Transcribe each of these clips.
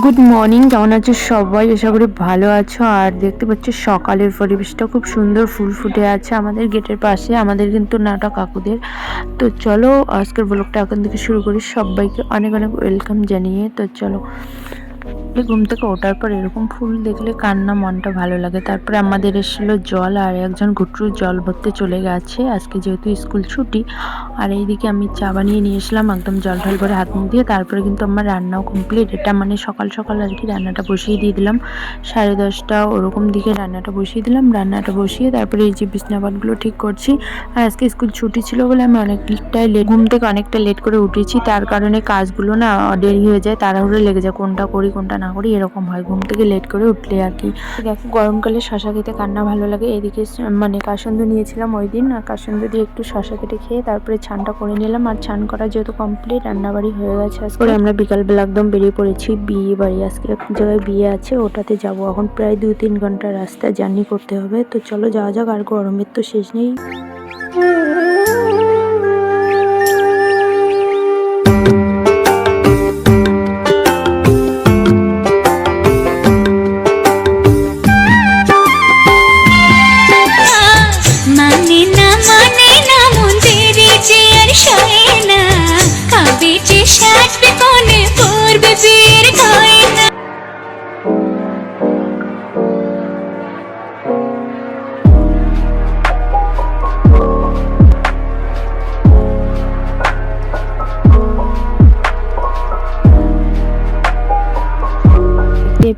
Good morning কেমন আছো সবাই? আশা করি ভালো আছো। আর দেখতে পাচ্ছ সকালের পরিবেশটা খুব সুন্দর, ফুল ফুটে আছে আমাদের গেটের পাশে, আমাদের কিন্তু নাটা কাকুদের। তো চলো, আজকের ব্লগটা এখন থেকে শুরু করি। সবাইকে অনেক অনেক ওয়েলকাম জানিয়ে। তো চলো ঘুম থেকে ওঠার পর এরকম ফুল দেখলে কান্না মনটা ভালো লাগে। তারপরে আমাদের এসেছিল জল, আর একজন ঘুটরু জল ভরতে চলে গেছে। আজকে যেহেতু স্কুল ছুটি আর এইদিকে আমি চা বানিয়ে নিয়ে এসলাম, একদম জল ঢল করে হাত মুখ দিয়ে। তারপরে কিন্তু আমার রান্নাও কমপ্লিট এটা মানে সকাল সকাল আর কি রান্নাটা বসিয়ে দিয়ে দিলাম। সাড়ে দশটা ওরকম দিকে রান্নাটা বসিয়ে দিলাম। রান্নাটা বসিয়ে তারপরে এই যে বিছনাপাতগুলো ঠিক করছি। আর আজকে স্কুল ছুটি ছিল বলে আমি অনেকটাই লেট ঘুম থেকে অনেকটা লেট করে উঠেছি। তার কারণে কাজগুলো না দেরি হয়ে যায়, তাড়াহুড়ো লেগে যায়। কোনটা করি, কোনটা না করি এরকম হয়। ঘুম থেকে লেট করে উঠলে আর কি। দেখো, গরমকালে শশা খেতে কান্না ভালো লাগে? এদিকে মানে কাসন্দ নিয়েছিলাম ওই দিন। আর কাসন্দ দিয়ে একটু শশা কেটে খেয়ে তারপরে ছানটা করে নিলাম আর ছান করা যেহেতু কমপ্লিট রান্নাবাড়ি হয়ে গেছে আজকে। আমরা বিকালবেলা একদম বেরিয়ে পড়েছি বিয়ে বাড়ি আজকে এক জায়গায় বিয়ে আছে, ওটাতে যাব। এখন প্রায় দুই তিন ঘণ্টা রাস্তা জার্নি করতে হবে। তো চলো যাওয়া যাক, আর গরমের তো শেষ নেই।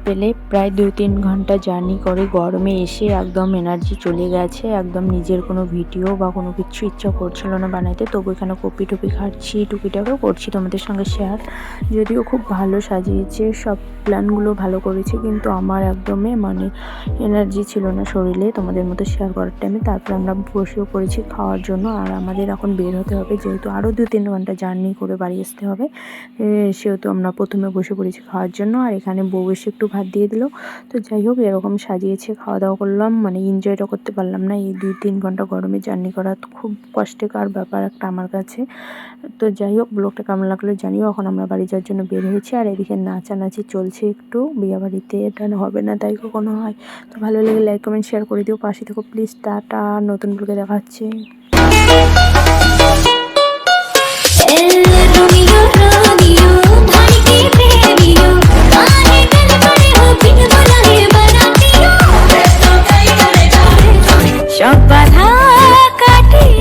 পেলে প্রায় দুই তিন ঘণ্টা জার্নি করে গরমে এসে একদম এনার্জি চলে গেছে, একদম নিজের কোনো ভিডিও বা কোনো কিছু ইচ্ছা করছিল না বানাইতে, তবু এখানে কপি টপি খাচ্ছি টুকিটাকেও করছি তোমাদের সঙ্গে শেয়ার যদিও খুব ভালো সাজিয়েছে, সব প্ল্যানগুলো ভালো করেছে, কিন্তু আমার একদমই মানে এনার্জি ছিল না শরীরে, তোমাদের মতো শেয়ার করার টাইমে তারপর আমরা বসেও পড়েছি খাওয়ার জন্য, আর আমাদের এখন বের হতে হবে, যেহেতু আরও দু তিন ঘণ্টা জার্নি করে বাড়ি আসতে হবে সেহেতু আমরা প্রথমে বসে পড়েছি খাওয়ার জন্য, আর এখানে বউ এসে একটু ভাত দিয়ে দিল। তো যাই হোক, এরকম সাজিয়েছে খাওয়া দাওয়া করলাম। মানে এনজয়টা করতে পারলাম না। এই দুই তিন ঘণ্টা গরমে জার্নি করা খুব কষ্টকর ব্যাপার একটা আমার কাছে। তো যাই হোক ব্লগটা কেমন লাগল জানিও। এখন আমরা বাড়ি যাওয়ার জন্য বের হয়েছি। আর এদিকে নাচানাচি চলছে একটু। বিয়ে বাড়িতে এটা হবে না, তাই কখনো হয়। তো ভালো লেগে লাইক কমেন্ট শেয়ার করে দিও। পাশে থেকো প্লিজ টাটা। নতুন ব্লগে দেখা হচ্ছে।